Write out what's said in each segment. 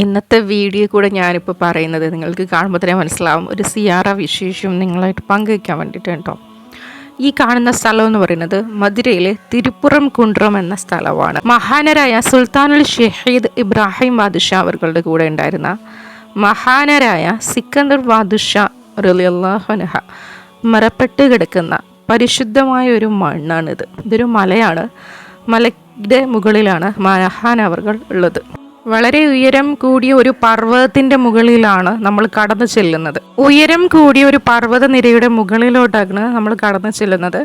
ഇന്നത്തെ വീഡിയോ കൂടെ ഞാനിപ്പോൾ പറയുന്നത് നിങ്ങൾക്ക് കാണുമ്പോൾ തന്നെ മനസ്സിലാവും. ഒരു സിയാറ വിശേഷം നിങ്ങളായിട്ട് പങ്കുവയ്ക്കാൻ വേണ്ടിയിട്ട് കേട്ടോ. ഈ കാണുന്ന സ്ഥലം എന്ന് പറയുന്നത് മധുരയിലെ തിരുപ്പുറം കുണ്ട്രം എന്ന സ്ഥലമാണ്. മഹാനരായ സുൽത്താനുൽ ഷഹീദ് ഇബ്രാഹിം ബാദുഷാ അവരുടെ കൂടെ ഉണ്ടായിരുന്ന മഹാനരായ സിക്കന്ദർ ബാദുഷാ റലിയല്ലാഹനഹ മറപ്പെട്ട് കിടക്കുന്ന പരിശുദ്ധമായ ഒരു മണ്ണാണിത്. ഇതൊരു മലയാണ്. മലയുടെ മുകളിലാണ് മഹാൻ അവർകൾ ഉള്ളത്. വളരെ ഉയരം കൂടിയ ഒരു പർവതത്തിന്റെ മുകളിലാണ് നമ്മൾ കടന്നു ചെല്ലുന്നത്. ഉയരം കൂടിയ ഒരു പർവത നിരയുടെ മുകളിലോട്ടാണ് നമ്മൾ കടന്നു ചെല്ലുന്നത്.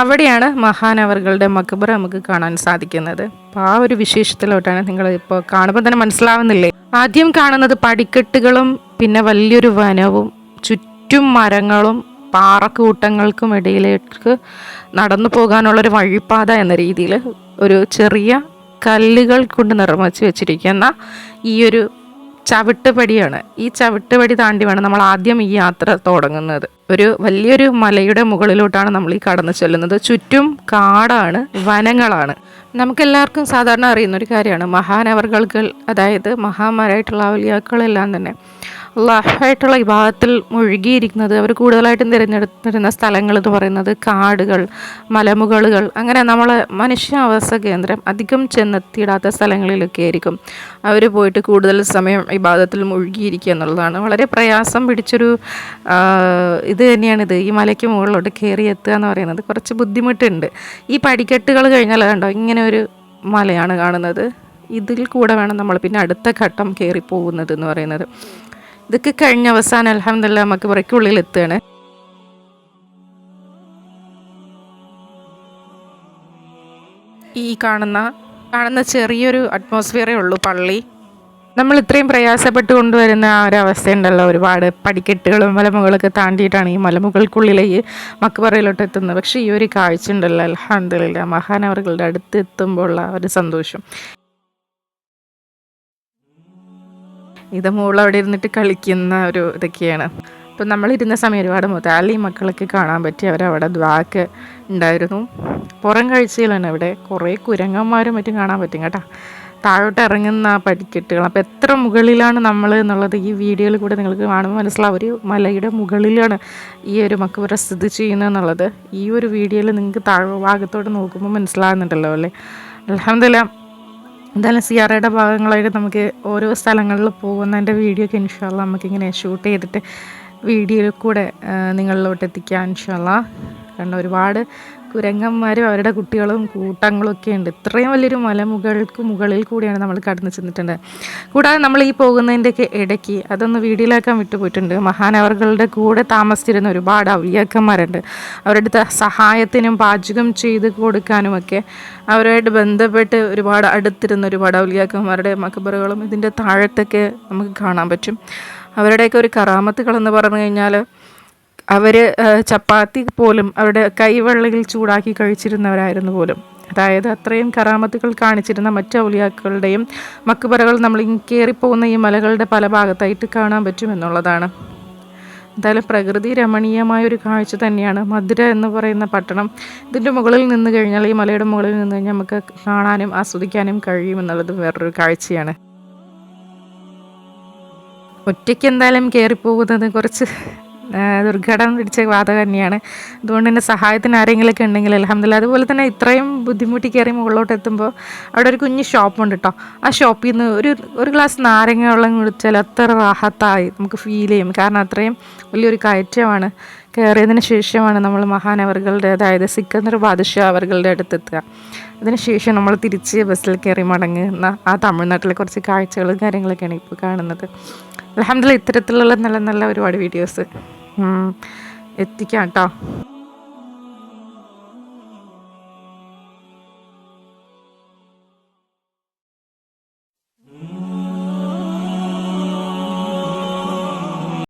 അവിടെയാണ് മഹാനവറുകളുടെ മക്ബറ നമുക്ക് കാണാൻ സാധിക്കുന്നത്. അപ്പോൾ ആ ഒരു വിശേഷത്തിലോട്ടാണ് നിങ്ങൾ ഇപ്പോൾ കാണുമ്പോൾ തന്നെ മനസ്സിലാവുന്നില്ലേ? ആദ്യം കാണുന്നത് പടിക്കെട്ടുകളും പിന്നെ വലിയൊരു വനവും ചുറ്റും മരങ്ങളും പാറക്കൂട്ടങ്ങൾക്കും ഇടയിലേക്ക് നടന്നു പോകാനുള്ളൊരു വഴിപ്പാത എന്ന രീതിയിൽ ഒരു ചെറിയ കല്ലുകൾ കൊണ്ട് നിർമ്മിച്ച് വെച്ചിരിക്കുന്ന ഈ ഒരു ചവിട്ടുപടിയാണ്. ഈ ചവിട്ടുപടി താണ്ടി വേണം നമ്മൾ ആദ്യം ഈ യാത്ര തുടങ്ങുന്നത്. ഒരു വലിയൊരു മലയുടെ മുകളിലോട്ടാണ് നമ്മൾ ഈ കടന്നു ചെല്ലുന്നത്. ചുറ്റും കാടാണ് വനങ്ങളാണ്. നമുക്കെല്ലാവർക്കും സാധാരണ അറിയുന്ന ഒരു കാര്യമാണ്. മഹാനവർകൾക്ക് അതായത് മഹാമാരായിട്ടുള്ള ഔലിയാക്കളെല്ലാം തന്നെ അള്ളാഹായിട്ടുള്ള വിഭാഗത്തിൽ മുഴുകിയിരിക്കുന്നത് അവർ കൂടുതലായിട്ടും തിരഞ്ഞെടുത്തിരുന്ന സ്ഥലങ്ങൾ എന്ന് പറയുന്നത് കാടുകൾ മലമുകളുകൾ. അങ്ങനെ നമ്മളെ മനുഷ്യാവാസ കേന്ദ്രം അധികം ചെന്നെത്തിയിടാത്ത സ്ഥലങ്ങളിലൊക്കെ ആയിരിക്കും അവർ പോയിട്ട് കൂടുതൽ സമയം വിഭാഗത്തിൽ മുഴുകിയിരിക്കുക എന്നുള്ളതാണ്. വളരെ പ്രയാസം പിടിച്ചൊരു ഇത് തന്നെയാണിത് ഈ മലയ്ക്ക് മുകളിലോട്ട് കയറി എത്തുക എന്ന് പറയുന്നത് കുറച്ച് ബുദ്ധിമുട്ടുണ്ട്. ഈ പടിക്കെട്ടുകൾ കഴിഞ്ഞാൽ കണ്ടോ ഇങ്ങനെ ഒരു മലയാണ് കാണുന്നത്. ഇതിൽ കൂടെ വേണം നമ്മൾ പിന്നെ അടുത്ത ഘട്ടം കയറി പോകുന്നത് എന്ന് പറയുന്നത്. ഇതൊക്കെ കഴിഞ്ഞ അവസാനം അലഹമില്ല നമുക്ക് പുറയ്ക്കുള്ളിൽ എത്തുകയാണ്. ഈ കാണുന്ന കാണുന്ന ചെറിയൊരു അറ്റ്മോസ്ഫിയറേ ഉള്ളൂ പള്ളി. നമ്മൾ ഇത്രയും പ്രയാസപ്പെട്ട് കൊണ്ടുവരുന്ന ആ ഒരു അവസ്ഥയുണ്ടല്ലോ. ഒരുപാട് പടിക്കെട്ടുകളും മലമുകളൊക്കെ താണ്ടിയിട്ടാണ് ഈ മലമുകൾക്കുള്ളിലേക്ക് മക്കുപറയിലോട്ട് എത്തുന്നത്. പക്ഷേ ഈ ഒരു കാഴ്ച ഉണ്ടല്ലോ. അലഹമില്ല മഹാനവറുകളുടെ അടുത്ത് എത്തുമ്പോൾ ഉള്ള ഒരു സന്തോഷം. ഇത് മോൾ അവിടെ ഇരുന്നിട്ട് കളിക്കുന്ന ഒരു ഇതൊക്കെയാണ്. അപ്പം നമ്മളിരുന്ന സമയം ഒരുപാട് മുതാലി മക്കളൊക്കെ കാണാൻ പറ്റി. അവരവിടെ ദ്വാക്ക് ഉണ്ടായിരുന്നു. പുറം കാഴ്ചയിലാണ് അവിടെ കുറേ കുരങ്ങന്മാരും മറ്റും കാണാൻ പറ്റും കേട്ടോ. താഴോട്ട് ഇറങ്ങുന്ന ആ പടിക്കെട്ടുകൾ അപ്പോൾ എത്ര മുകളിലാണ് നമ്മൾ എന്നുള്ളത് ഈ വീഡിയോയിൽ കൂടെ നിങ്ങൾക്ക് കാണുമ്പോൾ മനസ്സിലാവും. ഒരു മലയുടെ മുകളിലാണ് ഈ ഒരു മക്കുവര സ്ഥിതി ചെയ്യുന്നത് എന്നുള്ളത്. ഈ ഒരു വീഡിയോയിൽ നിങ്ങൾക്ക് താഴെ ഭാഗത്തോട്ട് നോക്കുമ്പോൾ മനസ്സിലാകുന്നുണ്ടല്ലോ അല്ലേ? അലഹമില്ല എന്തായാലും സിയാറയുടെ ഭാഗങ്ങളായിട്ട് നമുക്ക് ഓരോ സ്ഥലങ്ങളിൽ പോകുന്നതിന്റെ വീഡിയോ ഒക്കെ ഇൻഷാല്ല നമുക്കിങ്ങനെ ഷൂട്ട് ചെയ്തിട്ട് വീഡിയോയിൽ കൂടെ നിങ്ങളിലോട്ട് എത്തിക്കാം ഇൻഷാല്ല കാരണം ഒരുപാട് കുരങ്ങന്മാരും അവരുടെ കുട്ടികളും കൂട്ടങ്ങളും ഒക്കെ ഉണ്ട്. ഇത്രയും വലിയൊരു മലമുകൾക്ക് മുകളിൽ കൂടിയാണ് നമ്മൾ കടന്നു ചെന്നിട്ടുണ്ട്. കൂടാതെ നമ്മൾ ഈ പോകുന്നതിന്റെയൊക്കെ ഇടയ്ക്ക് അതൊന്ന് വീഡിയോയിലാക്കാൻ വിട്ടുപോയിട്ടുണ്ട്. മഹാനവറുകളുടെ കൂടെ താമസിച്ചിരുന്ന ഒരുപാട് ഔലിയാക്കന്മാരുണ്ട് അവരുടെ സഹായത്തിനും പാചകം ചെയ്ത് കൊടുക്കാനുമൊക്കെ അവരുമായിട്ട് ബന്ധപ്പെട്ട് ഒരുപാട് അടുത്തിരുന്ന ഒരുപാട് ഔലിയാക്കന്മാരുടെ മക്കബറുകളും ഇതിന്റെ താഴത്തൊക്കെ നമുക്ക് കാണാൻ പറ്റും. അവരുടെയൊക്കെ ഒരു കറാമത്തുകളെന്ന് പറഞ്ഞു കഴിഞ്ഞാൽ അവർ ചപ്പാത്തി പോലും അവരുടെ കൈവെള്ളയിൽ ചൂടാക്കി കഴിച്ചിരുന്നവരായിരുന്നു പോലും. അതായത് അത്രയും കറാമത്തുകൾ കാണിച്ചിരുന്ന മറ്റു ഔലിയാക്കളുടെയും മക്കുപറകൾ നമ്മൾ കയറിപ്പോകുന്ന ഈ മലകളുടെ പല ഭാഗത്തായിട്ട് കാണാൻ പറ്റുമെന്നുള്ളതാണ് എന്തായാലും പ്രകൃതി രമണീയമായ ഒരു കാഴ്ച തന്നെയാണ്. മധുര എന്ന് പറയുന്ന പട്ടണം ഇതിന്റെ മുകളിൽ നിന്ന് കഴിഞ്ഞാൽ ഈ മലയുടെ മുകളിൽ നിന്ന് കഴിഞ്ഞാൽ നമുക്ക് കാണാനും ആസ്വദിക്കാനും കഴിയുമെന്നുള്ളത് വേറൊരു കാഴ്ചയാണ്. ഒറ്റയ്ക്ക് എന്തായാലും കയറിപ്പോകുന്നത് കുറച്ച് ദുർഘടം പിടിച്ച വാതകം തന്നെയാണ്. അതുകൊണ്ട് തന്നെ സഹായത്തിന് ആരെങ്കിലുമൊക്കെ ഉണ്ടെങ്കിൽ അലഹമില്ല അതുപോലെ തന്നെ ഇത്രയും ബുദ്ധിമുട്ടി കയറി മുകളിലോട്ട് എത്തുമ്പോൾ അവിടെ ഒരു കുഞ്ഞ് ഷോപ്പുണ്ട് കേട്ടോ ആ ഷോപ്പിൽ നിന്ന് ഒരു ഒരു ഗ്ലാസ് നാരങ്ങ വെള്ളം കുടിച്ചാൽ അത്ര റാഹത്തായി നമുക്ക് ഫീൽ ചെയ്യും. കാരണം അത്രയും വലിയൊരു കയറ്റമാണ്. കയറിയതിന് ശേഷമാണ് നമ്മൾ മഹാനവറുകളുടെ അതായത് സിക്കന്ദർ ബാദുഷാ അവറുകളുടെ അടുത്തെത്തുക. അതിനുശേഷം നമ്മൾ തിരിച്ച് ബസ്സിൽ കയറി മടങ്ങുന്ന ആ തമിഴ്നാട്ടിലെ കുറച്ച് കാഴ്ചകളും കാര്യങ്ങളൊക്കെയാണ് ഇപ്പോൾ കാണുന്നത്. അലഹമില്ല ഇത്തരത്തിലുള്ള നല്ല നല്ല ഒരുപാട് വീഡിയോസ് എത്തിക്കാം കേട്ടോ